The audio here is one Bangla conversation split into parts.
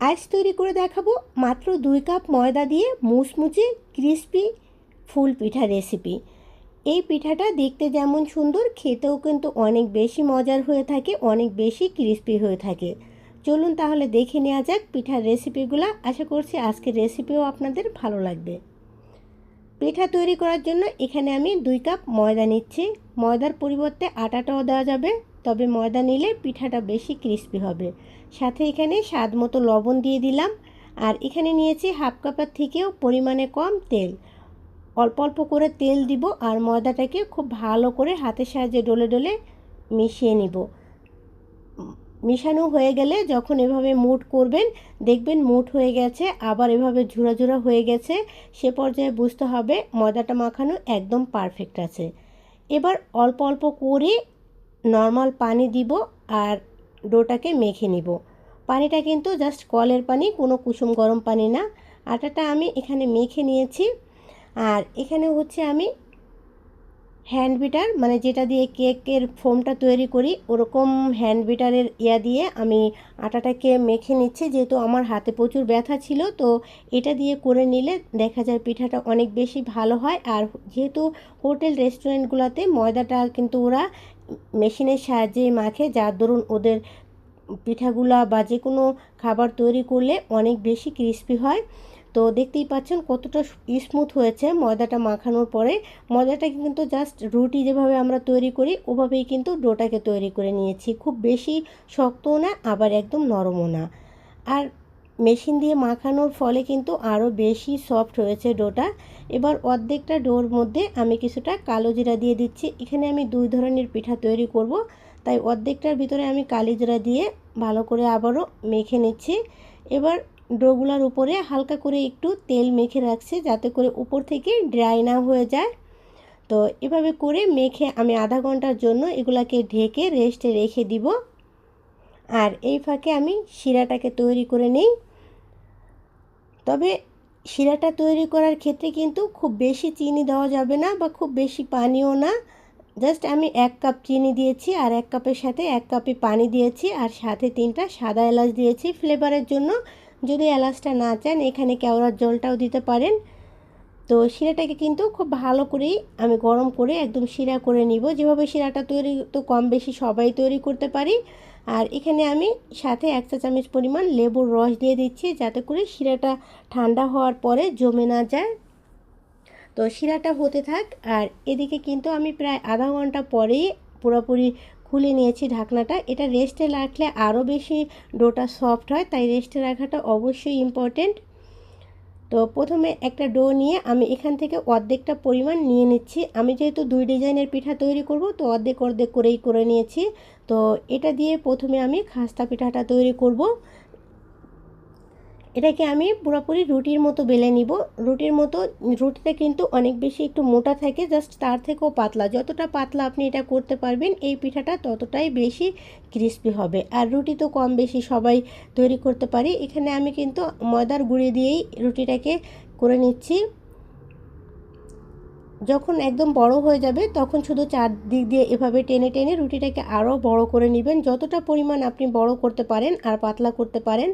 আইস তৈরি করে দেখাবো। মাত্র দুই কাপ ময়দা দিয়ে মুচমুচে ক্রিস্পি ফুল পিঠা রেসিপি এই পিঠাটা দেখতে যেমন সুন্দর, খেতেও কিন্তু অনেক বেশি মজার হয়ে থাকে, অনেক বেশি ক্রিস্পি হয়ে থাকে। চলুন তাহলে দেখে নেওয়া যাক পিঠার রেসিপিগুলো আশা করছি আজকের রেসিপিও আপনাদের ভালো লাগবে। পিঠা তৈরি করার জন্য এখানে আমি দুই কাপ ময়দা নিচ্ছি। ময়দার পরিবর্তে আটাটাও দেওয়া যাবে, তবে ময়দা নিলে পিঠাটা বেশি ক্রিস্পি হবে। সাথে এখানে স্বাদ মতো লবণ দিয়ে দিলাম। আর এখানে নিয়েছি হাফ কাপের থেকেও পরিমাণে কম তেল। অল্প অল্প করে তেল দিব আর ময়দাটাকে খুব ভালো করে হাতের সাহায্যে ডলে ডলে মিশিয়ে নিব। মিশানো হয়ে গেলে যখন এভাবে মুট করবেন, দেখবেন মুট হয়ে গেছে, আবার এভাবে ঝুরা ঝুরা হয়ে গেছে, সে পর্যায়ে বুঝতে হবে ময়দাটা মাখানো একদম পারফেক্ট আছে। এবার অল্প অল্প করে নর্মাল পানি দিব আর ডোটাকে মেখে নিব। পানিটা কিন্তু জাস্ট কলের পানি, কোনো কুসুম গরম পানি না। আটাটা আমি এখানে মেখে নিয়েছি। আর এখানে হচ্ছে আমি হ্যান্ড বিটার মানে যেটা দিয়ে কেকের ফোমটা তৈরি করি, ওরকম হ্যান্ড বিটারের ইয়া দিয়ে আমি আটাটাকে মেখে নিচ্ছি। যেহেতু আমার হাতে প্রচুর ব্যথা ছিল, তো এটা দিয়ে করে নিলে দেখা যায় পিঠাটা অনেক বেশি ভালো হয়। আর যেহেতু হোটেল, রেস্টুরেন্টগুলোতে ময়দাটা কিন্তু ওরা মেশিনের সাহায্যে মাখে, যার দরুন ওদের পিঠাগুলা বা যে কোনো খাবার তৈরি করলে অনেক বেশি ক্রিস্পি হয়। তো দেখতেই পাচ্ছেন কতটা স্মুথ হয়েছে। ময়দাটা মাখানোর পরে ময়দাটা কিন্তু জাস্ট রুটি যেভাবে আমরা তৈরি করি, ওভাবেই কিন্তু ডোটাকে তৈরি করে নিয়েছি। খুব বেশি শক্তও না, আবার একদম নরমও না। আর মেশিন দিয়ে মাখানোর ফলে কিন্তু আরও বেশি সফট হয়েছে ডোটা। এবার অর্ধেকটা ডোর মধ্যে আমি কিছুটা কালো জিরা দিয়ে দিচ্ছি। এখানে আমি দুই ধরনের পিঠা তৈরি করব। তাই অর্ধেকটার ভিতরে আমি কালি জিরা দিয়ে ভালো করে আবারও মেখে নিচ্ছি। এবার ডোগুলার উপরে হালকা করে একটু তেল মেখে রাখছি যাতে করে উপর থেকে ড্রাই না হয়ে যায়। তো এভাবে করে মেখে আমি আধা ঘণ্টার জন্য এগুলাকে ঢেকে রেস্টে রেখে দিব। আর এই ফাঁকে আমি শিরাটাকে তৈরি করে নিই। তবে শিরাটা তৈরি করার ক্ষেত্রে কিন্তু খুব বেশি চিনি দেওয়া যাবে না বা খুব বেশি পানিও না। জাস্ট আমি এক কাপ চিনি দিয়েছি আর এক কাপের সাথে এক কাপে পানি দিয়েছি আর সাথে তিনটা সাদা এলাচ দিয়েছি ফ্লেভারের জন্য। যদি এলাচটা না চান, এখানে কেওড়ার জলটাও দিতে পারেন। তো শিরাটাকে কিন্তু খুব ভালো করেই আমি গরম করে একদম শিরা করে নিব। যেভাবে শিরাটা তৈরি, তো কম বেশি সবাই তৈরি করতে পারি। আর এখানে আমি সাথে এক চা চামচ পরিমাণ লেবুর রস দিয়ে দিচ্ছি, যাতে করে শিরাটা ঠান্ডা হওয়ার পরে জমে না যায়। তো শিরাটা হতে থাক। আর এদিকে কিন্তু আমি প্রায় আধা ঘণ্টা পরেই পুরোপুরি খুলে নিয়েছি ঢাকনাটা। এটা রেস্টে রাখলে আরও বেশি ডোটা সফট হয়, তাই রেস্টে রাখাটা অবশ্যই ইম্পর্টেন্ট তো প্রথমে একটা ডো নিয়ে আমি এখান থেকে অর্ধেকটা পরিমাণ নিয়ে নিচ্ছি। আমি যেহেতু দুই ডিজাইনের পিঠা তৈরি করব, তো অর্ধেক অর্ধেক করেই করে নিয়েছি। তো এটা দিয়ে প্রথমে আমি খাস্তা পিঠাটা তৈরি করব। এটাকে আমি পুরোপুরি রুটির মতো বেলে নিব। রুটির মতো, রুটিটা কিন্তু অনেক বেশি একটু মোটা থাকে, জাস্ট তার থেকেও পাতলা। যতটা পাতলা আপনি এটা করতে পারবেন, এই পিঠাটা ততটাই বেশি ক্রিস্পি হবে। আর রুটি তো কম বেশি সবাই তৈরি করতে পারি। এখানে আমি কিন্তু ময়দার গুঁড়ি দিয়েই রুটিটাকে করে নিচ্ছি। যখন একদম বড় হয়ে যাবে, তখন শুধু চারদিক দিয়ে এভাবে টেনে টেনে রুটিটাকে আরও বড় করে নেবেন। যতটা পরিমাণ আপনি বড় করতে পারেন আর পাতলা করতে পারেন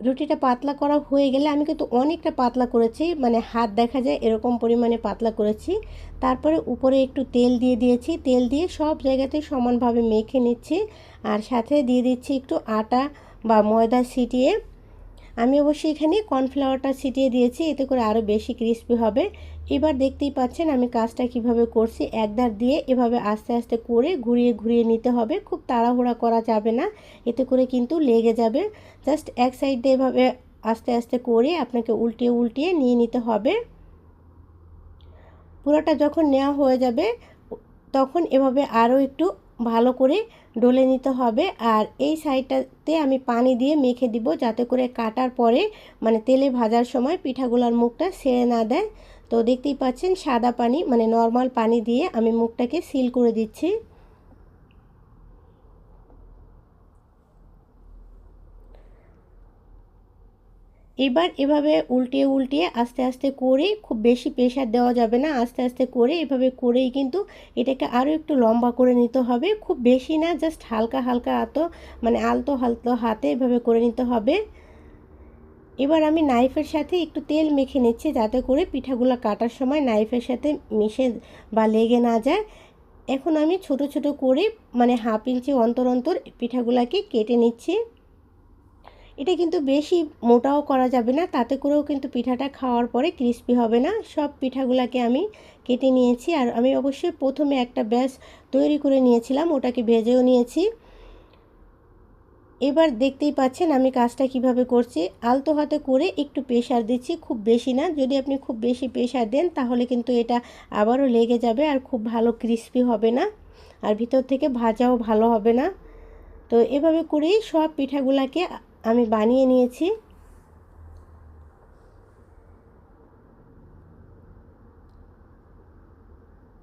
রুটিটা পাতলা করা হয়ে গেলে আমি কিন্তু অনেকটা পাতলা করেছি মানে হাত দেখা যায় এরকম পরিমাণে পাতলা করেছি। তারপরে উপরে একটু তেল দিয়ে দিয়েছি, তেল দিয়ে সব জায়গাতে সমানভাবে মেখে নিচ্ছি। আর সাথে দিয়ে দিচ্ছি একটু আটা বা ময়দা ছিটিয়ে আমি অবশ্যই এখানে কর্নফ্লাওয়ারটা ছিটিয়ে দিয়েছি, এতে করে আরও বেশি ক্রিস্পি হবে। এবার দেখতেই পাচ্ছেন আমি কাজটা কীভাবে করছি। একধার দিয়ে এভাবে আস্তে আস্তে করে ঘুরিয়ে ঘুরিয়ে নিতে হবে। খুব তাড়াহুড়া করা যাবে না, এতে করে কিন্তু লেগে যাবে। জাস্ট এক সাইডে এভাবে আস্তে আস্তে করে আপনাকে উল্টিয়ে উল্টিয়ে নিয়ে নিতে হবে। পুরোটা যখন নেওয়া হয়ে যাবে, তখন এভাবে আরও একটু ভালো করে ডলে নিতে হবে। আর এই সাইডটাতে আমি পানি দিয়ে মেখে দিব যাতে করে কাটার পরে মানে তেলে ভাজার সময় পিঠাগুলার মুখটা সেরে না দেয়। তো দেখতেই পাচ্ছেন সাদা পানি মানে নর্মাল পানি দিয়ে আমি মুখটাকে সিল করে দিচ্ছি। এবার এভাবে উল্টিয়ে উল্টিয়ে আস্তে আস্তে করে খুব বেশি প্রেশার দেওয়া যাবে না। আস্তে আস্তে করে এভাবে করেই কিন্তু এটাকে আরও একটু লম্বা করে নিতে হবে। খুব বেশি না জাস্ট হালকা হালকা আতো মানে আলতো হালতো হাতে এভাবে করে নিতে হবে। এবার আমি নাইফের সাথে একটু তেল মেখে নিচ্ছি যাতে করে পিঠাগুলো কাটার সময় নাইফের সাথে মিশে বা লেগে না যায়। এখন আমি ছোট ছোট করে মানে হাফ ইঞ্চি অন্তর অন্তর পিঠাগুলাকে কেটে নিচ্ছি। এটা কিন্তু বেশি মোটাও করা যাবে না, তাতে করেও কিন্তু পিঠাটা খাওয়ার পরে ক্রিস্পি হবে না। সব পিঠাগুলাকে আমি কেটে নিয়েছি আর আমি অবশ্যই প্রথমে একটা ব্যাস তৈরি করে নিয়েছিলাম, ওটাকে ভেজেও নিয়েছি। এবার দেখতেই পাচ্ছেন আমি কাজটা কীভাবে করছি। আলতো হাতে করে একটু প্রেশার দিচ্ছি, খুব বেশি না। যদি আপনি খুব বেশি প্রেশার দেন, তাহলে কিন্তু এটা আবারও লেগে যাবে আর খুব ভালো ক্রিস্পি হবে না। আর ভিতর থেকে ভাজাও ভালো হবে না। তো এভাবে করেই সব পিঠাগুলাকে আমি বানিয়ে নিয়েছি।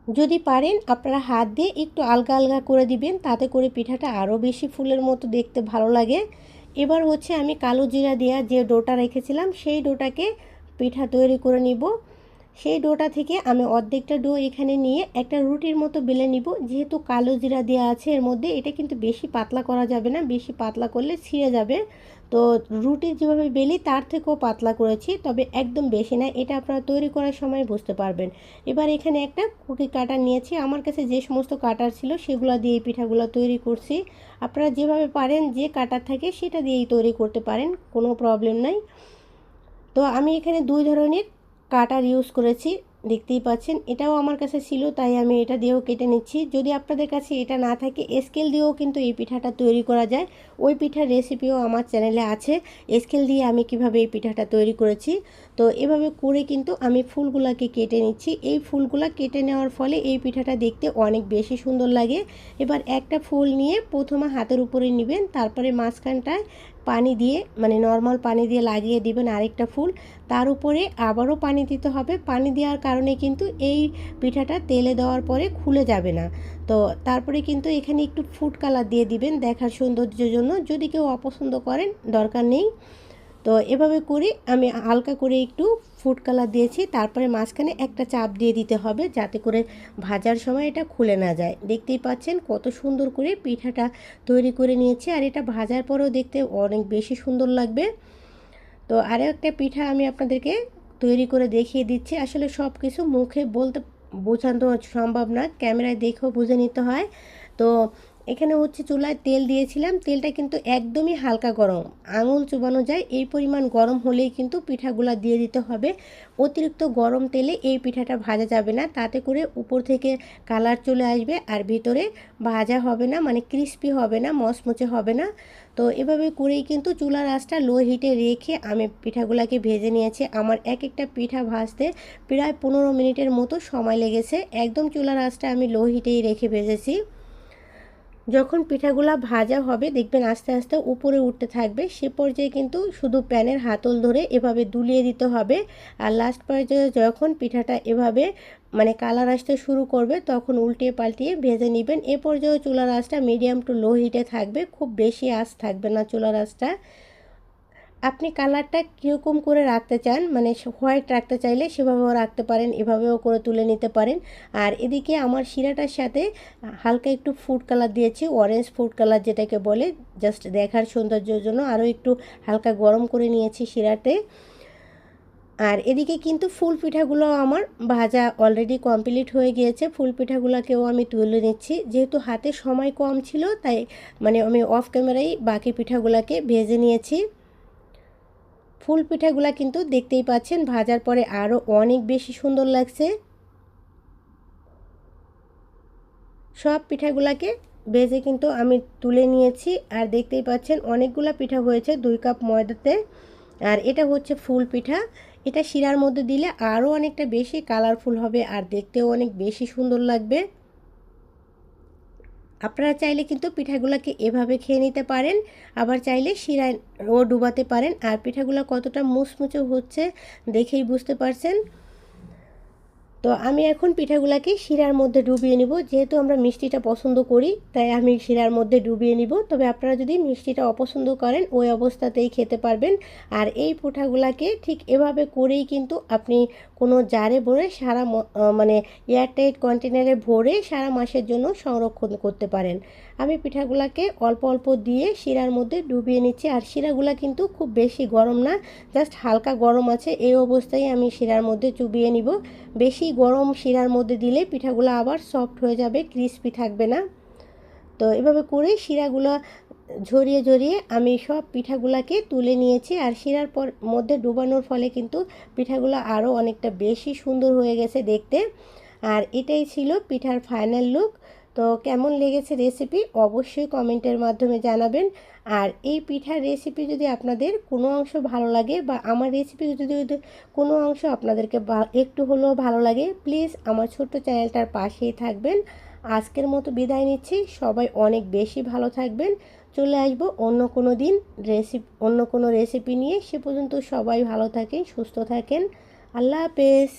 যদি পারেন, আপনারা হাত দিয়ে একটু আলগা আলগা করে দিবেন, তাতে করে পিঠাটা আরও বেশি ফুলের মতো দেখতে ভালো লাগে। এবার হচ্ছে আমি কালো জিরা দেওয়া যে ডোটা রেখেছিলাম, সেই ডোটাকে পিঠা তৈরি করে নিব। সেই ডোটা থেকে আমি অর্ধেকটা ডো এখানে নিয়ে একটা রুটির মতো বেলে নিব। যেহেতু কালো জিরা দেওয়া আছে, এর মধ্যে এটা কিন্তু বেশি পাতলা করা যাবে না, বেশি পাতলা করলে ছিঁড়ে যাবে। তো রুটি যেভাবে বেলি, তার থেকেও পাতলা করেছি, তবে একদম বেশি না, এটা আপনারা তৈরি করার সময় বুঝতে পারবেন। এবার এখানে একটা কুকি কাটার নিয়েছি, আমার কাছে যে সমস্ত কাটার ছিল সেগুলো দিয়ে পিঠাগুলো তৈরি করছি। আপনারা যেভাবে পারেন, যে কাটার থাকে সেটা দিয়েই তৈরি করতে পারেন, কোনো প্রবলেম নাই। তো আমি এখানে দুই ধরনের কাটার ইউজ করেছি, দেখতেই পাচ্ছেন। এটাও আমার কাছে ছিল, তাই আমি এটা দিয়েও কেটে নিচ্ছি। যদি আপনাদের কাছে এটা না থাকে স্কেল দিয়েও কিন্তু এই পিঠাটা তৈরি করা যায়। ওই পিঠার রেসিপিও আমার চ্যানেলে আছে। স্কেল দিয়ে আমি কীভাবে এই পিঠাটা তৈরি করেছি। তো এভাবে করে কিন্তু আমি ফুলগুলাকে কেটে নিচ্ছি। এই ফুলগুলা কেটে নেওয়ার ফলে এই পিঠাটা দেখতে অনেক বেশি সুন্দর লাগে। এবার একটা ফুল নিয়ে প্রথমে হাতের উপরে নেবেন, তারপরে মাঝখানটায় পানি দিয়ে মানে নর্মাল পানি দিয়ে লাগিয়ে দিবেন আরেকটা ফুল। তার উপরে আবারও পানি দিতে হবে। পানি দেওয়ার কারণে কিন্তু এই পিঠাটা তেলে দেওয়ার পরে খুলে যাবে না। তো তারপরে কিন্তু এখানে একটু ফুড কালার দিয়ে দিবেন দেখার সৌন্দর্যের জন্য। যদি কেউ অপছন্দ করেন, দরকার নেই। তো এভাবে করে আমি হালকা করে একটু ফুড কালার দিয়েছি, তারপরে মাঝখানে একটা চাপ দিয়ে দিতে হবে যাতে করে ভাজার সময় এটা খুলে না যায়। দেখতেই পাচ্ছেন কত সুন্দর করে পিঠাটা তৈরি করে নিয়েছি আর এটা ভাজার পরেও দেখতে অনেক বেশি সুন্দর লাগবে। তো আরও একটা পিঠা আমি আপনাদেরকে তৈরি করে দেখিয়ে দিচ্ছি। আসলে সব কিছু মুখে বলতে বোঝানো সম্ভব না, ক্যামেরায় দেখেও বুঝে নিতে হয়। তো এখানে হচ্ছে চুলায় তেল দিয়েছিলাম। তেলটা কিন্তু একদমই হালকা গরম। আঙুল চুবানো যায়, এই পরিমাণ গরম হলেই কিন্তু পিঠাগুলা দিয়ে দিতে হবে। অতিরিক্ত গরম তেলে এই পিঠাটা ভাজা যাবে না, তাতে করে উপর থেকে কালার চলে আসবে আর ভিতরে ভাজা হবে না মানে ক্রিস্পি হবে না, মচমচে হবে না। তো এভাবে করেই কিন্তু চুলার আঁচটা লো হিটে রেখে আমি পিঠাগুলাকে ভেজে নিয়েছি। আমার এক একটা পিঠা ভাজতে প্রায় পনেরো মিনিটের মতো সময় লেগেছে। একদম চুলার আঁচটা আমি লো হিটেই রেখে ভেজেছি। যখন পিঠাগুলা ভাজা হবে, দেখবেন আস্তে আস্তে উপরে উঠতে থাকবে। সে পর্যায়ে কিন্তু শুধু প্যানের হাতল ধরে এভাবে দুলিয়ে দিতে হবে। আর লাস্ট পর্যায়ে যখন পিঠাটা এভাবে মানে কালার আসতে শুরু করবে, তখন উল্টিয়ে পাল্টিয়ে ভেজে নেবেন। এ পর্যায়ে চুলার আঁচটা মিডিয়াম টু লো হিটে থাকবে। খুব বেশি আঁচ থাকবে না চুলার আঁচটা। আপনি কালারটা কীরকম করে রাখতে চান মানে হোয়াইট রাখতে চাইলে সেভাবেও রাখতে পারেন, এভাবেও করে তুলে নিতে পারেন। আর এদিকে আমার শিরাটার সাথে হালকা একটু ফুড কালার দিয়েছি, অরেঞ্জ ফুড কালার যেটাকে বলে, জাস্ট দেখার সৌন্দর্যের জন্য আরও একটু হালকা গরম করে নিয়েছি শিরাতে। আর এদিকে কিন্তু ফুল পিঠাগুলো আমার ভাজা অলরেডি কমপ্লিট হয়ে গিয়েছে, ফুল পিঠাগুলোকেও আমি তুলে নিচ্ছি। যেহেতু হাতে সময় কম ছিল, তাই মানে আমি অফ ক্যামেরাই বাকি পিঠাগুলোকে ভেজে নিয়েছি। ফুল পিঠাগুলা কিন্তু দেখতেই পাচ্ছেন, ভাজার পরে আরও অনেক বেশি সুন্দর লাগছে। সব পিঠাগুলাকে ভেজে কিন্তু আমি তুলে নিয়েছি, আর দেখতেই পাচ্ছেন অনেকগুলো পিঠা হয়েছে দুই কাপ ময়দাতে। আর এটা হচ্ছে ফুল পিঠা। এটা শিরার মধ্যে দিলে আরও অনেকটা বেশি কালারফুল হবে, আর দেখতেও অনেক বেশি সুন্দর লাগবে। আপনারা চাইলে কিন্তু পিঠাগুলোকে এভাবে খেয়ে নিতে পারেন, আবার চাইলে শিরায় ও ডুবাতে পারেন। আর পিঠাগুলো কতটা মুচমুচে হচ্ছে দেখেই বুঝতে পারছেন। তো আমি এখন পিঠাগুলাকে শিরার মধ্যে ডুবিয়ে নিব। যেহেতু আমরা মিষ্টিটা পছন্দ করি, তাই আমি শিরার মধ্যে ডুবিয়ে নিব। তবে আপনারা যদি মিষ্টিটা অপছন্দ করেন, ওই অবস্থাতেই খেতে পারবেন। আর এই পিঠাগুলাকে ঠিক এভাবে করেই কিন্তু আপনি কোনো জারে ভরে সারা মানে এয়ারটাইট কন্টেনারে ভরে সারা মাসের জন্য সংরক্ষণ করতে পারেন। আমি পিঠাগুলাকে অল্প অল্প দিয়ে শিরার মধ্যে ডুবিয়ে নিচ্ছি। আর শিরাগুলা কিন্তু খুব বেশি গরম না, জাস্ট হালকা গরম আছে। এই অবস্থায় আমি শিরার মধ্যে চুবিয়ে নিব। বেশি গরম শিরার মধ্যে দিলে পিঠাগুলো আবার সফট হয়ে যাবে ক্রিস্পি থাকবে না। তো এভাবে করে শিরাগুলো ঝরিয়ে ঝরিয়ে আমি সব পিঠাগুলাকে তুলে নিয়েছি আর শিরার পর মধ্যে ডুবানোর ফলে কিন্তু পিঠাগুলো আরও অনেকটা বেশি সুন্দর হয়ে গেছে দেখতে। আর এটাই ছিল পিঠার ফাইনাল লুক তো কেমন লেগেছে রেসিপি অবশ্যই কমেন্টের মাধ্যমে জানাবেন। আর এই পিঠার রেসিপি যদি আপনাদের কোনো অংশ ভালো লাগে বা আমার রেসিপি যদি কোনো অংশ আপনাদেরকে একটু হলেও ভালো লাগে প্লিজ আমার ছোট্ট চ্যানেলটার পাশেই থাকবেন। আজকের মতো বিদায় নিচ্ছি। সবাই অনেক বেশি ভালো থাকবেন। চলে আসব অন্য কোনো দিন রেসিপি অন্য কোনো রেসিপি নিয়ে। সে পর্যন্ত সবাই ভালো থাকেন, সুস্থ থাকেন। আল্লাহ হাফেজ।